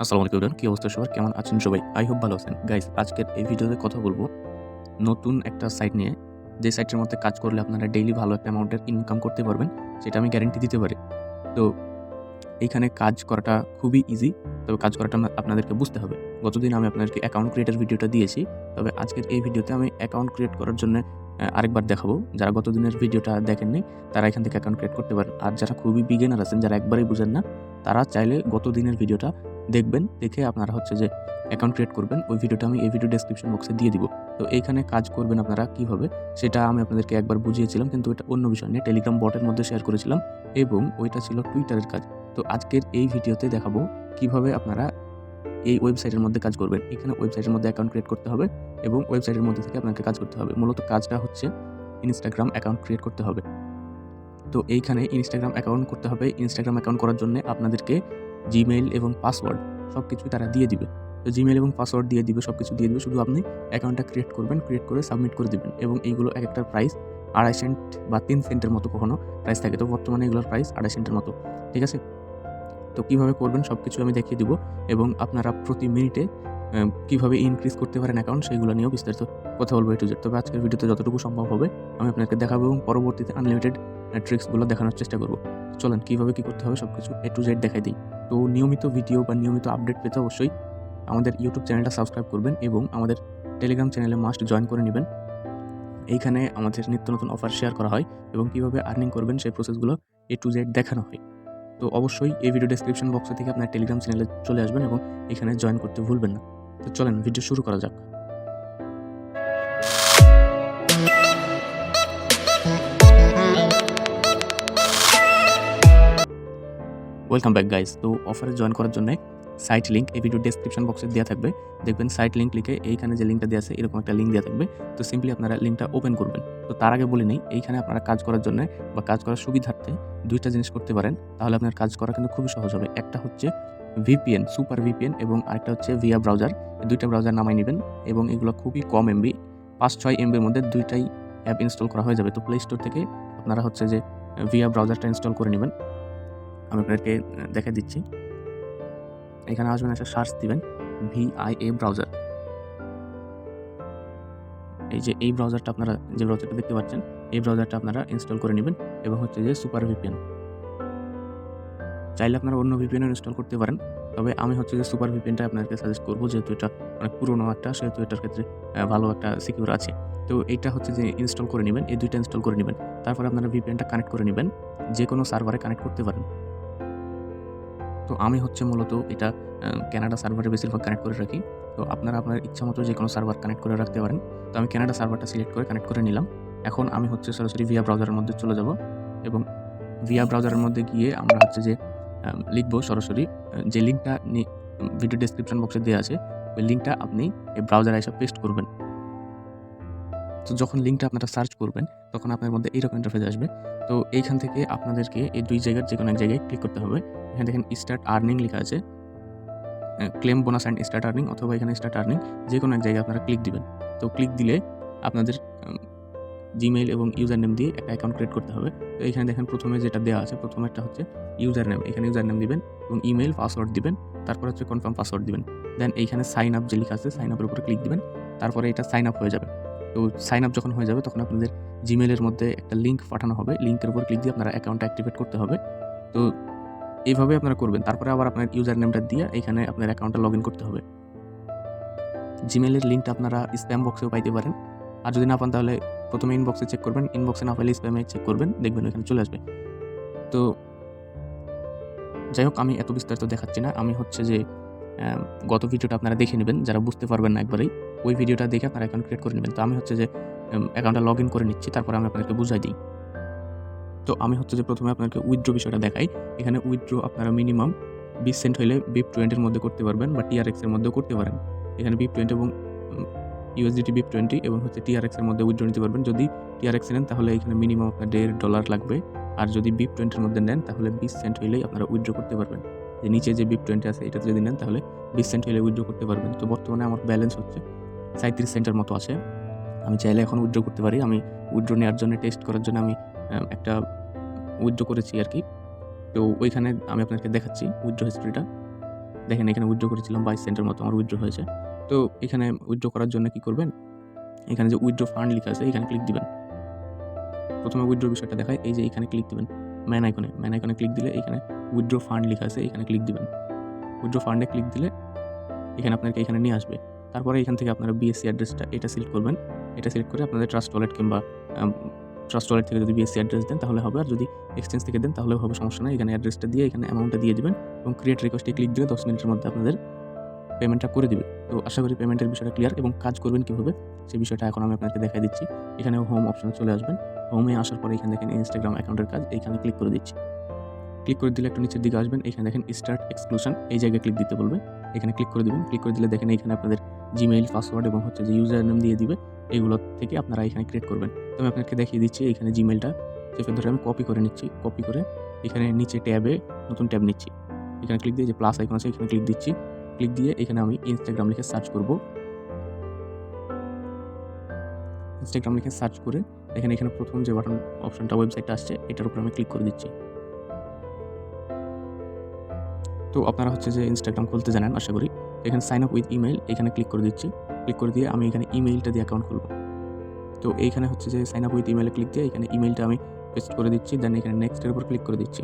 আসসালামু আলাইকুম কি অবস্থা সবার? কেমন আছেন সবাই? আই হোপ ভালো আছেন। গাইস আজকের এই ভিডিওতে কথা বলব নতুন একটা সাইট নিয়ে। যে সাইটের মধ্যে কাজ করলে আপনারা ডেইলি ভালো একটা অ্যামাউন্টের ইনকাম করতে পারবেন, সেটা আমি গ্যারেন্টি দিতে পারি। তো এইখানে কাজ করাটা খুবই ইজি তবে কাজ করাটা আপনাদেরকে বুঝতে হবে। গতদিন আমি আপনাদেরকে অ্যাকাউন্ট ক্রিয়েটের ভিডিওটা দিয়েছি, তবে আজকের এই ভিডিওতে আমি অ্যাকাউন্ট ক্রিয়েট করার জন্য আরেকবার দেখাবো। যারা গতদিনের ভিডিওটা দেখেননি তারা এখান থেকে অ্যাকাউন্ট ক্রিয়েট করতে পারেন। আর যারা খুবই বিগিনার আছেন, যারা একবারেই বুঝেন না, তারা চাইলে গত দিনের ভিডিওটা দেখবেন, দেখে আপনারা হচ্ছে যে অ্যাকাউন্ট ক্রিয়েট করবেন, ওই ভিডিওটা আমি এই ভিডিও ডেসক্রিপশন বক্সে দিয়ে দিব। তো এইখানে কাজ করবেন আপনারা কীভাবে, সেটা আমি আপনাদেরকে একবার বুঝিয়েছিলাম, কিন্তু এটা অন্য বিষয় নিয়ে টেলিগ্রাম বটের মধ্যে শেয়ার করেছিলাম, এবং ওইটা ছিল টুইটারের কাজ। তো আজকের এই ভিডিওতে দেখাবো কীভাবে আপনারা এই ওয়েবসাইটের মধ্যে কাজ করবেন। এখানে ওয়েবসাইটের মধ্যে অ্যাকাউন্ট ক্রিয়েট করতে হবে, এবং ওয়েবসাইটের মধ্যে থেকে আপনাকে কাজ করতে হবে। মূলত কাজটা হচ্ছে ইনস্টাগ্রাম অ্যাকাউন্ট ক্রিয়েট করতে হবে। তো এইখানে ইনস্টাগ্রাম অ্যাকাউন্ট করতে হবে। ইনস্টাগ্রাম অ্যাকাউন্ট করার জন্য আপনাদেরকে জিমেইল এবং পাসওয়ার্ড সব কিছুই তারা দিয়ে দিবে। তো জিমেইল এবং পাসওয়ার্ড দিয়ে দিবে সব কিছু দিয়ে দিবে, শুধু আপনি অ্যাকাউন্টটা ক্রিয়েট করবেন ক্রিয়েট করে সাবমিট করে দিবেন এবং এইগুলো এক একটার প্রাইস আড়াই সেন্ট বা তিন সেন্টের মতো কখনো প্রাইস থাকে। তো বর্তমানে এগুলোর প্রাইস আড়াই সেন্টের মতো। ঠিক আছে? তো কীভাবে করবেন সব কিছু আমি দেখিয়ে দিব এবং আপনারা প্রতি মিনিটে কীভাবে ইনক্রিজ করতে পারেন অ্যাকাউন্ট সেইগুলো নিয়েও বিস্তারিত কথা বলব একটু তবে আজকের ভিডিওতে যতটুকু সম্ভব হবে, আমি আপনাকে দেখাবো এবং পরবর্তীতে আনলিমিটেড ট্রিক্সগুলো দেখানোর চেষ্টা করব। চলেন, কীভাবে কী করতে হবে সব কিছু এ টু জেড দেখাই দিই। তো নিয়মিত ভিডিও বা নিয়মিত আপডেট পেতে অবশ্যই আমাদের ইউটিউব চ্যানেলটা সাবস্ক্রাইব করবেন এবং আমাদের টেলিগ্রাম চ্যানেলে মাস্ট জয়েন করে নেবেন। এইখানে আমাদের নিত্য নতুন অফার শেয়ার করা হয় এবং কীভাবে আর্নিং করবেন সেই প্রসেসগুলো এ টু জেড দেখানো হয়। তো অবশ্যই এই ভিডিও ডিসক্রিপশন বক্সে থেকে আপনার টেলিগ্রাম চ্যানেলে চলে আসবেন এবং এখানে জয়েন করতে ভুলবেন না। তো চলেন ভিডিও শুরু করা যাক। ওয়েলকাম ব্যাক গাইস তো অফারে জয়েন করার জন্য সাইট লিঙ্ক এই ভিডিও ডেসক্রিপশন বক্সে দেওয়া থাকবে। দেখবেন সাইট লিঙ্ক লিখে এইখানে যে লিঙ্কটা দেওয়া আছে, এরকম একটা লিঙ্ক দেওয়া থাকবে। তো সিম্পলি আপনারা লিঙ্কটা ওপেন করবেন। তো তার আগে বলে নেই, এইখানে আপনারা কাজ করার জন্য বা কাজ করার সুবিধার্থে দুইটা জিনিস করতে পারেন। তাহলে আপনার কাজ করা কিন্তু খুবই সহজ হবে। একটা হচ্ছে ভিপিএন সুপার ভিপিএন এবং আরেকটা হচ্ছে ভিয়া ব্রাউজার দুইটা ব্রাউজার নামাই নেবেন এবং এগুলো খুবই কম এমবি পাঁচ ছয় এমবির মধ্যে দুইটাই অ্যাপ ইনস্টল করা হয়ে যাবে। তো প্লে স্টোর থেকে আপনারা হচ্ছে যে ভিয়া ব্রাউজারটা ইনস্টল করে নেবেন। আমি দেখা দিচ্ছি। এখানে আসবেন, একটা সার্চ দিবেন ভিআইএ ব্রাউজার এই যে, এই ব্রাউজারটা আপনারা যে ব্রাউজারটা দেখতে পাচ্ছেন, এই ব্রাউজারটা আপনারা ইনস্টল করে নেবেন এবং হচ্ছে যে সুপার ভিপিএন চাইলে আপনারা অন্য ভিপিএনও ইনস্টল করতে পারেন, তবে আমি হচ্ছে যে সুপার ভিপিএনটা আপনাদেরকে সাজেস্ট করব, যেহেতু এটা অনেক পুরোনো একটা, সেহেতু এটার ক্ষেত্রে ভালো একটা সিকিউর আছে। তো এইটা হচ্ছে যে ইনস্টল করে নেবেন, এই দুইটা ইনস্টল করে নেবেন। তারপরে আপনারা ভিপিএনটা কানেক্ট করে নেবেন যে কোনো সার্ভারে কানেক্ট করতে পারেন। তো আমি হচ্ছে মূলত এটা ক্যানাডা সার্ভারে বেশিরভাগ কানেক্ট করে রাখি। তো আপনারা আপনার ইচ্ছা মতো যে কোনো সার্ভার কানেক্ট করে রাখতে পারেন। তো আমি ক্যানাডা সার্ভারটা সিলেক্ট করে কানেক্ট করে নিলাম। এখন আমি হচ্ছে সরাসরি ভিয়া ব্রাউজারের মধ্যে চলে যাব এবং ভিয়া ব্রাউজারের মধ্যে গিয়ে আমরা হচ্ছে যে লিখব সরাসরি যে লিঙ্কটা ভিডিও ডেসক্রিপশন বক্সে দেওয়া আছে, ওই লিঙ্কটা আপনি এই ব্রাউজারে এসে পেস্ট করবেন। তো যখন লিঙ্কটা আপনারা সার্চ করবেন, তখন আপনার মধ্যে এইরকম ইন্টারফেস আসবে। তো এইখান থেকে আপনাদেরকে এই দুই জায়গার যে কোনো এক জায়গায় ক্লিক করতে হবে। এখানে দেখেন স্টার্ট আর্নিং লেখা আছে। Claim bonus and start earning অথবা এখানে স্টার্ট আর্নিং যে কোনো এক জায়গায় আপনারা ক্লিক দিবেন। তো ক্লিক দিলে আপনাদের জিমেইল এবং ইউজার নেম দিয়ে একটা অ্যাকাউন্ট ক্রিয়েট করতে হবে। তো এখানে দেখেন প্রথমে যেটা দেওয়া আছে, প্রথমে একটা হচ্ছে ইউজার নেম এখানে ইউজার নেম দিবেন এবং ইমেল পাসওয়ার্ড দিবেন। তারপর হচ্ছে কনফার্ম পাসওয়ার্ড দিবেন। দেন এইখানে সাইন আপ যে লেখা আছে সাইন আপের উপরে ক্লিক দিবেন। তারপরে এটা সাইন আপ হয়ে যাবে। তো সাইন আপ যখন হয়ে যাবে, তখন আপনাদের জিমেলের মধ্যে একটা লিঙ্ক পাঠানো হবে। লিঙ্কের উপর ক্লিক দিয়ে আপনারা অ্যাকাউন্টটা অ্যাক্টিভেট করতে হবে। তো এইভাবে আপনারা করবেন। তারপরে আবার আপনার ইউজার নেমটা দিয়ে এখানে আপনার অ্যাকাউন্টটা লগ ইন করতে হবে। জিমেলের লিঙ্কটা আপনারা স্প্যাম বক্সেও পাইতে পারেন। আর যদি না পান, তাহলে প্রথমে ইনবক্সে চেক করবেন। ইনবক্সে না পাইলে স্প্যামে চেক করবেন। দেখবেন এখানে চলে আসবে। তো যাই হোক, আমি এত বিস্তারিত দেখাচ্ছি না। আমি হচ্ছে যে গত ভিডিওটা আপনারা দেখে নেবেন, যারা বুঝতে পারবেন না একবারেই, ওই ভিডিওটা দেখে আপনারা অ্যাকাউন্ট ক্রিয়েট করে নেবেন। তো আমি হচ্ছে যে অ্যাকাউন্টটা লগ ইন করে নিচ্ছি, তারপর আমি আপনাদেরকে বুঝাই দিই। তো আমি হচ্ছে যে প্রথমে আপনাকে উইথড্র বিষয়টা দেখাই। এখানে উইথড্র আপনারা মিনিমাম বিশ সেন্ট হলে বিপ টোয়েন্টির মধ্যে করতে পারবেন বা টিআরএক্সের মধ্যেও করতে পারেন। এখানে বিপ টোয়েন্টি এবং ইউএসডিটি বিপ টোয়েন্টি এবং হচ্ছে টিআরএক্সের মধ্যে উইথড্র নিতে পারবেন। যদি টিআরএক্স নেন, তাহলে এখানে মিনিমাম আপনার দেড় ডলার লাগবে। আর যদি বিপ টোয়েন্টির মধ্যে নেন, তাহলে বিশ সেন্ট হইলেই আপনারা উইথড্র করতে পারবেন। যে নিচে যে বিপ টোয়েন্টি আছে, এটাতে যদি নেন তাহলে বিশ সেন্ট হলে উইথড্র করতে পারবেন। তো বর্তমানে আমার ব্যালেন্স হচ্ছে সাঁত্রিশ সেন্টের মতো আছে। আমি চাইলে এখন উইথড্র করতে পারি। আমি উইথড্র নেওয়ার জন্য টেস্ট করার জন্য আমি একটা উইথড্র করেছি আর কি। তো ওইখানে আমি আপনাকে দেখাচ্ছি উইথড্র হিস্ট্রিটা দেখেন, এখানে উইথড্র করেছিলাম বাইশ সেন্টের মতো আমার উইথড্র হয়েছে। তো এখানে উইথড্র করার জন্য কি করবেন? এখানে যে উইথড্র ফান্ড লেখা আছে, এখানে ক্লিক দিবেন। প্রথমে উইথড্র বিষয়টা দেখায়, এই যে এখানে ক্লিক দিবেন। ম্যান আইকনে ম্যান আইকনে ক্লিক দিলে এখানে উইথড্র ফান্ড লেখা আছে, এখানে ক্লিক দিবেন। উইথড্র ফান্ডে ক্লিক দিলে এখানে আপনাকে এখানে নিয়ে আসবে। তারপরে এখান থেকে আপনারা বিএসসি অ্যাড্রেসটা এটা সিলেক্ট করবেন। এটা সিলেক্ট করে আপনাদের ট্রাস্ট ওয়ালেট কিংবা ট্রাস্ট ওয়ালেট থেকে যদি বিএসসি অ্যাড্রেস দেন তাহলে হবে। আর যদি এক্সচেঞ্জ থেকে দেন তাহলেও হবে, সমস্যা নেই। এখানে অ্যাড্রেসটা দিয়ে এখানে অ্যামাউন্টটা দিয়ে দিবেন এবং ক্রিয়েট রিকোয়েস্টে ক্লিক দিলে দশ মিনিটের মধ্যে আপনাদের পেমেন্টটা করে দিবে। তো আশা করি পেমেন্টের বিষয়টা ক্লিয়ার এবং কাজ করবেন কীভাবে সেই বিষয়টা এখন আমি আপনাকে দেখাই দিচ্ছি। এখানে হোম অপশনে চলে আসবেন। হোমে আসার পরে এখানে দেখেন ইনস্টাগ্রাম অ্যাকাউন্টের কাজ, এইখানে ক্লিক করে দিচ্ছি। ক্লিক করে দিলে একটু নিচের দিকে আসবেন, এখানে দেখেন স্টার্ট এক্সক্লুশন এই জায়গায় ক্লিক দিতে বলবে। এখানে ক্লিক করে দিবেন ক্লিক করে দিলে দেখেন এখানে আপনাদের জিমেইল পাসওয়ার্ড এবং হচ্ছে যে ইউজার নেম দিয়ে দিবে এইগুলো থেকে আপনারা এখানে ক্রিয়েট করবেন। তো আমি আপনাকে দেখিয়ে দিচ্ছি এখানে জিমেইলটা চেপে ধরে আমি কপি করে নিচ্ছি কপি করে এখানে নিচে ট্যাবে নতুন ট্যাব নিচ্ছি। এখানে ক্লিক দিয়ে যে প্লাস আইকন আছে, এখানে ক্লিক দিচ্ছি। ক্লিক দিয়ে এখানে আমি ইনস্টাগ্রাম লিখে সার্চ করব। ইনস্টাগ্রাম লিখে সার্চ করে এখানে এখানে প্রথম যে বাটন অপশনটা ওয়েবসাইটটা আসছে, এটার উপর আমি ক্লিক করে দিচ্ছি। তো আপনারা হচ্ছে যে ইনস্টাগ্রাম খুলতে জানেন, আশা করি। এখানে সাইন আপ উইথ ইমেল এখানে ক্লিক করে দিচ্ছি। ক্লিক করে দিয়ে আমি এখানে ইমেইলটা দিয়ে অ্যাকাউন্ট খুলব। তো এইখানে হচ্ছে যে সাইন আপ উইথ ইমেলে ক্লিক দিয়ে এখানে ইমেইলটা আমি পেস্ট করে দিচ্ছি দেন এখানে নেক্সটের উপর ক্লিক করে দিচ্ছি।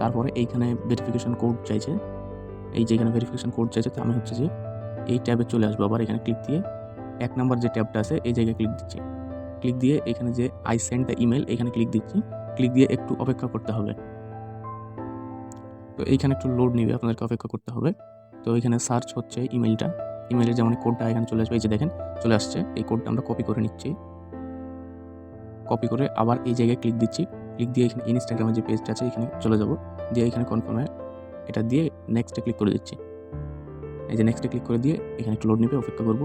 তারপরে এইখানে ভেরিফিকেশন কোড চাইছে। এই যে এখানে ভেরিফিকেশন কোড চাইছে, তো আমি হচ্ছে যে এই ট্যাবে চলে আসব। আবার এখানে ক্লিক দিয়ে এক নাম্বার যে ট্যাবটা আছে, এই জায়গায় ক্লিক দিচ্ছি। ক্লিক দিয়ে এখানে যে আই সেন্ড ইমেল এখানে ক্লিক দিচ্ছি। ক্লিক দিয়ে একটু অপেক্ষা করতে হবে। তো এইখানে একটু লোড নিবে, আপনাদেরকে অপেক্ষা করতে হবে। তো এখানে সার্চ হচ্ছে ইমেলটা ইমেলের যেমন কোডটা এখানে চলে আসবে, এই যে দেখেন, চলে আসছে। এই কোডটা আমরা কপি করে নিচ্ছি। কপি করে আবার এই জায়গায় ক্লিক দিচ্ছি। ক্লিক দিয়ে এখানে ইনস্টাগ্রামের যে পেজটা আছে, এখানে চলে যাব। দিয়ে এখানে কনফার্মে এটা দিয়ে নেক্সটে ক্লিক করে দিচ্ছি। এই যে নেক্সটে ক্লিক করে দিয়ে এখানে একটু লোড নেবে, অপেক্ষা করব।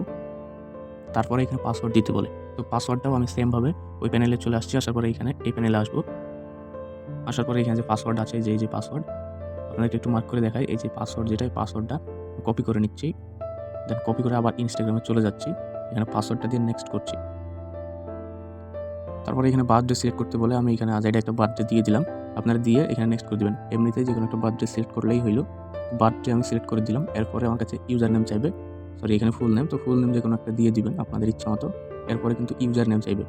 তারপরে এখানে পাসওয়ার্ড দিতে বলে। তো পাসওয়ার্ডটাও আমি সেমভাবে ওই প্যানেলে চলে আসছি, আসার পরে এখানে এই প্যানেলে আসব। আসার পরে এখানে যে পাসওয়ার্ড আছে, যে যে পাসওয়ার্ড আপনাদেরকে একটু মার্ক করে দেখাই। এই যে পাসওয়ার্ড যেটা পাসওয়ার্ডটা কপি করে নিচ্ছি। দেন কপি করে আবার ইনস্টাগ্রামে চলে যাচ্ছি। এখানে পাসওয়ার্ডটা দিয়ে নেক্সট করছি। তারপরে এখানে বার্থডে সিলেক্ট করতে বলে আমি এখানে আজাইডে একটা বার্থডে দিয়ে দিলাম। আপনারা দিয়ে এখানে নেক্সট করে দেবেন। এমনিতেই যে কোনো একটা বার্থডে সিলেক্ট করলেই হইল। বার্থডে আমি সিলেক্ট করে দিলাম। এরপরে আমার কাছে ইউজার নেম চাইবে। সরি এখানে ফুল নেম তো ফুল নেম যে কোনো একটা দিয়ে দিবেন আপনাদের ইচ্ছা মতো। এরপরে কিন্তু ইউজার নেম চাইবে।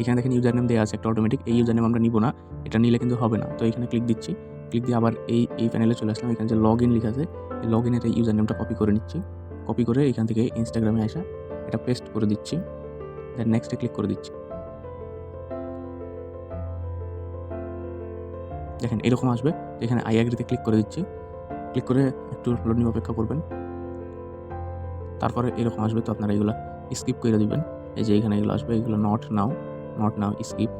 এখানে দেখেন ইউজার নেম দেওয়া আছে একটা অটোমেটিক এই ইউজার নেম আমরা নিব না, এটা নিলে কিন্তু হবে না। তো এখানে ক্লিক দিচ্ছি ক্লিক দিয়ে আবার এই এই প্যানেলে চলে আসলাম। এখানে যে লগ ইন লেখা আছে, এই লগ ইনের এই ইউজার নেমটা কপি করে নিচ্ছি। কপি করে এখান থেকে ইনস্টাগ্রামে আসা, এটা পেস্ট করে দিচ্ছি। দেন নেক্সটে ক্লিক করে দিচ্ছি। দেখেন এরকম আসবে। এখানে আই অ্যাগ্রিতে ক্লিক করে দিচ্ছি। ক্লিক করে একটু লোড নিয়ে অপেক্ষা করবেন। তারপরে এরকম আসবে তো আপনারা এগুলো স্কিপ করে দিবেন। এই যে এখানে এগুলো আসবে, এগুলো not now not now skip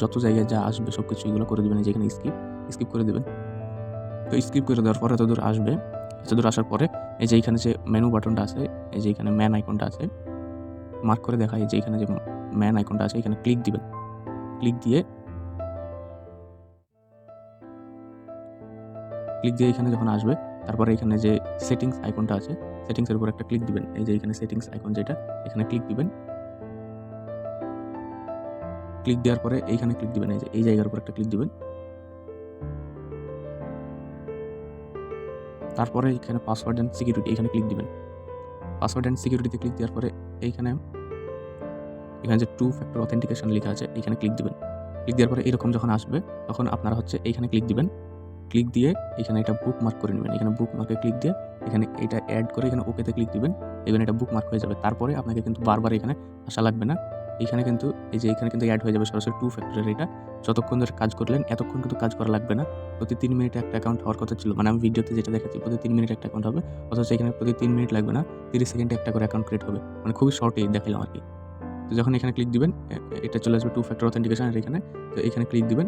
যত জায়গায় যা আসবে সব কিছু এগুলো করে দেবেন, এই যে এখানে স্কিপ স্কিপ করে দেবেন। তো স্কিপ করে দেওয়ার পরে এত দূর আসবে, এত দূর আসার পরে এই যে এখানে যে মেনু বাটনটা আছে, এই যে এখানে ম্যান আইকনটা আছে মার্ক করে দেখা এই যে এখানে যে ম্যান আইকনটা আছে, এখানে ক্লিক দিবেন। ক্লিক দিয়ে ক্লিক দিয়ে এখানে যখন আসবে তারপরে এখানে যে সেটিংস আইকনটা আছে সেটিংসের উপর একটা ক্লিক দিবেন। এই যে এখানে সেটিংস আইকন যেটা, এখানে ক্লিক দিবেন। ক্লিক দেওয়ার পরে এইখানে ক্লিক দিবেন। এই যে, এই জায়গার উপর একটা ক্লিক দিবেন। তারপরে এখানে পাসওয়ার্ড অ্যান্ড সিকিউরিটি এখানে ক্লিক দিবেন। পাসওয়ার্ড অ্যান্ড সিকিউরিটিতে ক্লিক দেওয়ার পরে এইখানে এখানে যে টু ফ্যাক্টর অথেন্টিকেশন লেখা আছে, এখানে ক্লিক দিবেন। ক্লিক দেওয়ার পরে এরকম যখন আসবে, তখন আপনারা হচ্ছে এইখানে ক্লিক দিবেন। ক্লিক দিয়ে এখানে এটা বুক মার্ক করে নেবেন। এখানে বুক মার্কে ক্লিক দিয়ে এখানে এটা অ্যাড করে এখানে ওকেতে ক্লিক দিবেন। এখানে এটা বুক মার্ক হয়ে যাবে। তারপরে আপনাকে কিন্তু বারবার এখানে আসা লাগবে না। এখানে কিন্তু এই যে এখানে কিন্তু অ্যাড হয়ে যাবে সরাসরি টু ফ্যাক্টরের এটা। যতক্ষণ ধরে কাজ করলেন, এতক্ষণ কিন্তু কাজ করা লাগবে না। প্রতি তিন মিনিটে একটা অ্যাকাউন্ট হওয়ার কথা ছিল। মানে আমি ভিডিওতে যেটা দেখাচ্ছি, প্রতি তিন মিনিট একটা অ্যাকাউন্ট হবে। অথচ এখানে প্রতি তিন মিনিট লাগবে না, তিরিশ সেকেন্ডে একটা করে অ্যাকাউন্ট ক্রিয়েট হবে। মানে খুবই শর্টে দেখালাম আর কি। তো যখন এখানে ক্লিক দিবেন এটা চলে আসবে টু ফ্যাক্টর অথেন্টিকেশন এখানে। তো এখানে ক্লিক দিবেন।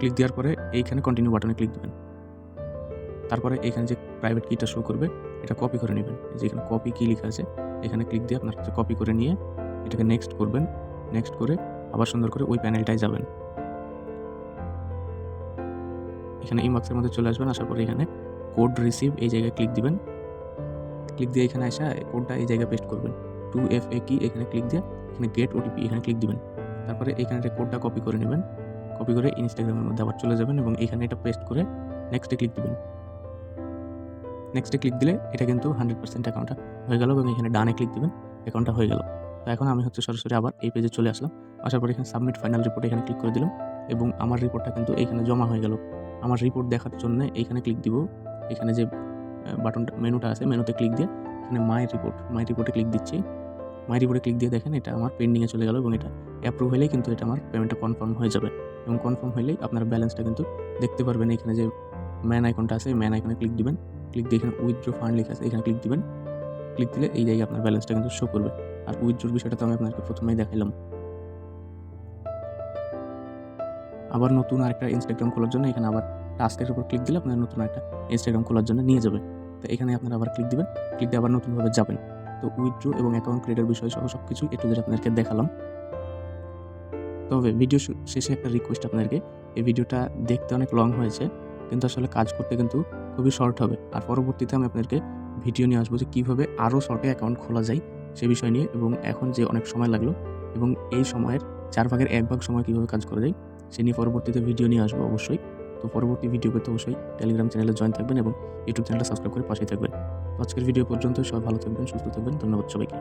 ক্লিক দেওয়ার পরে এইখানে কন্টিনিউ বাটনে ক্লিক দেবেন। তারপরে এখানে যে প্রাইভেট কিটা শো করবে, এটা কপি করে নেবেন। যে এখানে কপি কি লেখা আছে, এখানে ক্লিক দিয়ে আপনার কাছে কপি করে নিয়ে এটাকে নেক্সট করবেন। নেক্সট করে আবার সুন্দর করে ওই প্যানেলটায় যাবেন। এখানে ইনবক্সের মধ্যে চলে আসবেন, আসার পরে এখানে কোড রিসিভ এই জায়গায় ক্লিক দিবেন। ক্লিক দিয়ে এখানে আসা কোডটা এই জায়গায় পেস্ট করবেন। টু এফ এ কি এখানে ক্লিক দিয়ে এখানে গেট ওটিপি এখানে ক্লিক দিবেন। তারপরে এখানে কোডটা কপি করে নেবেন কপি করে ইনস্টাগ্রামের মধ্যে আবার চলে যাবেন এবং এখানে এটা পেস্ট করে নেক্সটে ক্লিক দিবেন। নেক্সটে ক্লিক দিলে এটা কিন্তু হান্ড্রেড পার্সেন্ট অ্যাকাউন্টটা হয়ে গেল এবং এখানে ডানে ক্লিক দিবেন অ্যাকাউন্টটা হয়ে গেল। তো এখন আমি হচ্ছে সরাসরি আবার এই পেজে চলে আসলাম। আসার পর এখানে সাবমিট ফাইনাল রিপোর্ট এখানে ক্লিক করে দিলাম এবং আমার রিপোর্টটা কিন্তু এইখানে জমা হয়ে গেল। আমার রিপোর্ট দেখার জন্য এইখানে ক্লিক দিব। এখানে যে বাটনটা মেনুটা আছে মেনুতে ক্লিক দিয়ে এখানে মাই রিপোর্ট মাই রিপোর্টে ক্লিক দিচ্ছি। মাই রিপোর্টে ক্লিক দিয়ে দেখেন, এটা আমার পেন্ডিংয়ে চলে গেল এবং এটা অ্যাপ্রুভ হলেই কিন্তু এটা আমার পেমেন্টটা কনফার্ম হয়ে যাবে। এবং কনফার্ম হলেই আপনার ব্যালেন্সটা কিন্তু দেখতে পারবেন এখানে যে ম্যান আইকনটা আছে ম্যান আইকনে ক্লিক দিবেন। ক্লিক দিয়ে এখানে উইথড্রো ফান্ড লেখা আছে, এখানে ক্লিক দিবেন। ক্লিক দিলে এই জায়গায় আপনার ব্যালেন্সটা কিন্তু শো করবে। আর উইথড্রোর বিষয়টা তো আমি আপনাকে প্রথমেই দেখাইলাম। আবার নতুন আরেকটা ইনস্টাগ্রাম খোলার জন্য এখানে আবার টাস্কের উপর ক্লিক দিলে আপনার নতুন একটা ইনস্টাগ্রাম খোলার জন্য নিয়ে যাবে। তো এখানে আপনারা আবার ক্লিক দিবেন। ক্লিক দিয়ে আবার নতুনভাবে যাবেন। তো উইথড্রো এবং অ্যাকাউন্ট ক্রিয়েটের বিষয় সহ সব কিছু একটু আপনাদেরকে দেখালাম। তবে ভিডিও শেষে একটা রিকোয়েস্ট আপনাদেরকে, এই ভিডিওটা দেখতে অনেক লং হয়েছে, কিন্তু আসলে কাজ করতে কিন্তু খুবই শর্ট হবে। আর পরবর্তীতে আমি আপনাদেরকে ভিডিও নিয়ে আসব যে কীভাবে আরও শর্টে অ্যাকাউন্ট খোলা যায় সে বিষয় নিয়ে এবং এখন যে অনেক সময় লাগল এবং এই সময়ের চার ভাগের এক ভাগ সময় কীভাবে কাজ করা যায় সে নিয়ে পরবর্তীতে ভিডিও নিয়ে আসব অবশ্যই। তো পরবর্তী ভিডিও পেতে অবশ্যই টেলিগ্রাম চ্যানেলে জয়েন থাকবেন এবং ইউটিউব চ্যানেলটা সাবস্ক্রাইব করে পাশে থাকবেন। আজকের ভিডিও পর্যন্ত সবাই ভালো থাকবেন সুস্থ থাকবেন। ধন্যবাদ সবাইকে।